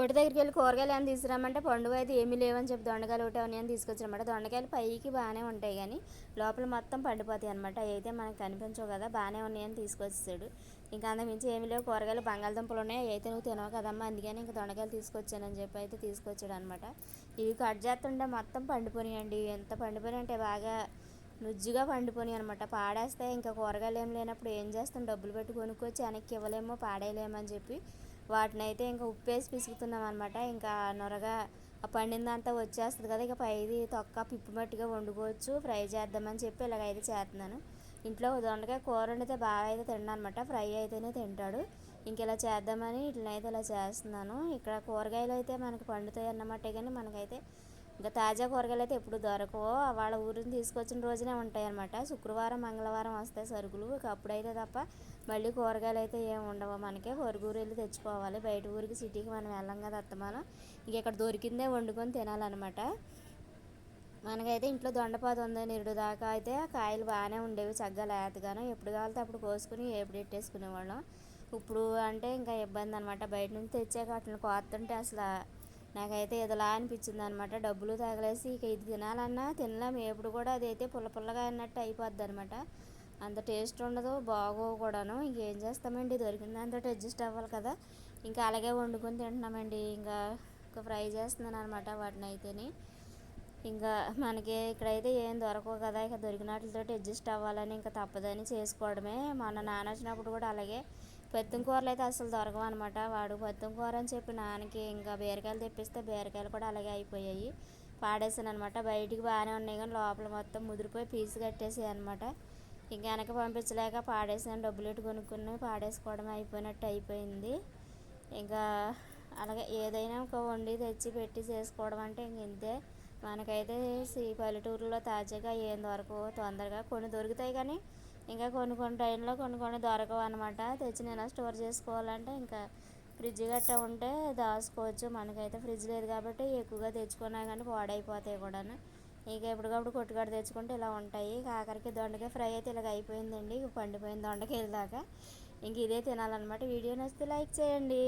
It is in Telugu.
కొట్టు దగ్గరికి వెళ్ళి కూరగాయలు ఏమైనా తీసుకురామంటే పండుగ అయితే ఏమీ లేవని చెప్పి దొండకాయలు ఒకటి అని తీసుకొచ్చారనమాట దొండకాయలు పైకి బాగానే ఉంటాయి కానీ లోపల మొత్తం పండిపోతాయి అనమాట అయితే మనకు కనిపించవు కదా బాగానే ఉన్నాయని తీసుకొచ్చాడు ఇంకా అంతకుమించి ఏమి లేవు. కూరగాయలు బంగాళదుంపలు ఉన్నాయి. అయితే నువ్వు తినవు కదమ్మా అందుకని ఇంకా దొండకాయలు తీసుకొచ్చానని చెప్పి అయితే తీసుకొచ్చాడు అనమాట ఇవి కట్ చేస్తుంటే మొత్తం పండిపోయినాయండి. ఎంత పండిపోయినాయి అంటే బాగా నుజ్జుగా పండిపోయి అనమాట పాడేస్తే ఇంకా కూరగాయలు ఏం లేనప్పుడు ఏం చేస్తాం? డబ్బులు పెట్టి కొనుక్కొచ్చి వెనక్కి ఇవ్వలేమో పాడేయలేమని చెప్పి వాటిని అయితే ఇంకా ఉప్పేసి పిసుకుతున్నాం అనమాట ఇంకా నొరగా ఆ పండిందంతా వచ్చేస్తుంది కదా ఇక పైది తొక్క పిప్పు మట్టిగా వండుకోవచ్చు ఫ్రై చేద్దామని చెప్పి ఇలాగైతే చేస్తున్నాను. ఇంట్లో దొండకాయ కూర వండితే బాగా అయితే తిన్నాను అనమాట ఫ్రై అయితేనే తింటాడు. ఇంక ఇలా చేద్దామని ఇట్లనైతే ఇలా చేస్తున్నాను. ఇక్కడ కూరగాయలు అయితే మనకి పండుతాయి అన్నమాట కానీ మనకైతే ఇంకా తాజా కూరగాయలు అయితే ఎప్పుడు దొరకవు. వాళ్ళ ఊరిని తీసుకొచ్చిన రోజునే ఉంటాయి అనమాట శుక్రవారం మంగళవారం వస్తాయి సరుకులు. ఇక అప్పుడైతే తప్ప మళ్ళీ కూరగాయలు అయితే ఏమి ఉండవు. మనకి పొరుగురు వెళ్ళి తెచ్చుకోవాలి. బయట ఊరికి సిటీకి మనం వెళ్ళం కదా అత్తమానం. ఇంక ఇక్కడ దొరికిందే వండుకొని తినాలన్నమాట. మనకైతే ఇంట్లో దొండపాదు ఉంది. నిరుడు దాకా అయితే కాయలు బాగానే ఉండేవి. చక్కగా లేతగాను. ఎప్పుడు కావాలితే అప్పుడు కోసుకుని ఎప్పుడు పెట్టేసుకునేవాళ్ళం ఇప్పుడు అంటే ఇంకా ఇబ్బంది అనమాట బయట నుంచి తెచ్చాక అట్లా కోస్తుంటే అసలు నాకైతే ఇదిలా అనిపించింది అనమాట డబ్బులు తగలేసి ఇక ఇది తినాలన్నా తినలేము ఎప్పుడు కూడా అది అయితే పుల్ల పుల్లగా అన్నట్టు అయిపోద్ది అనమాట అంత టేస్ట్ ఉండదు బాగోవు కూడాను. ఇంకేం చేస్తామండి? దొరికిందంత అడ్జస్ట్ అవ్వాలి కదా. ఇంకా అలాగే వండుకొని తింటున్నామండి. ఇంకా ఇంకా ఫ్రై చేస్తున్నాను అనమాట వాటిని అయితేని ఇంకా మనకి ఇక్కడైతే ఏం దొరకవు కదా. ఇక దొరికినట్లతో అడ్జస్ట్ అవ్వాలని ఇంకా తప్పదని చేసుకోవడమే. మన నాన్న వచ్చినప్పుడు కూడా అలాగే పెత్తం కూరలు అయితే అసలు దొరకవు అనమాట వాడు పెత్తం కూర అని చెప్పి నాన్నకి ఇంకా బీరకాయలు తెప్పిస్తే బీరకాయలు కూడా అలాగే అయిపోయాయి. పాడేసాను అనమాట బయటికి బాగానే ఉన్నాయి కానీ లోపల మొత్తం ముదిరిపోయి పీసు కట్టేసాయి అనమాట ఇంకా వెనక పంపించలేక పాడేసాను డబ్బులు ఇటు కొనుక్కుని పాడేసుకోవడం అయిపోయినట్టు అయిపోయింది. ఇంకా అలాగే ఏదైనా ఒక వండి తెచ్చి పెట్టి చేసుకోవడం అంటే ఇంక ఇంతే. మనకైతే ఈ పల్లెటూరులో తాజాగా ఏం దొరకవు. తొందరగా కొన్ని దొరుకుతాయి కానీ ఇంకా కొన్ని కొన్ని టైంలో కొన్ని కొన్ని దొరకవు అనమాట తెచ్చి నేను స్టోర్ చేసుకోవాలంటే ఇంకా ఫ్రిడ్జ్ గట్టా ఉంటే దాచుకోవచ్చు. మనకైతే ఫ్రిడ్జ్ లేదు కాబట్టి ఎక్కువగా తెచ్చుకున్నా కానీ పాడైపోతాయి కూడా ఇక ఎప్పటికప్పుడు కొట్టుకాడ తెచ్చుకుంటే ఇలా ఉంటాయి. కాకరికి దొండకాయ ఫ్రై అయితే ఇలాగ అయిపోయిందండి. పండిపోయింది దొండకాయ దాకా. ఇంక ఇదే తినాలన్నమాట. వీడియో నచ్చితే లైక్ చేయండి.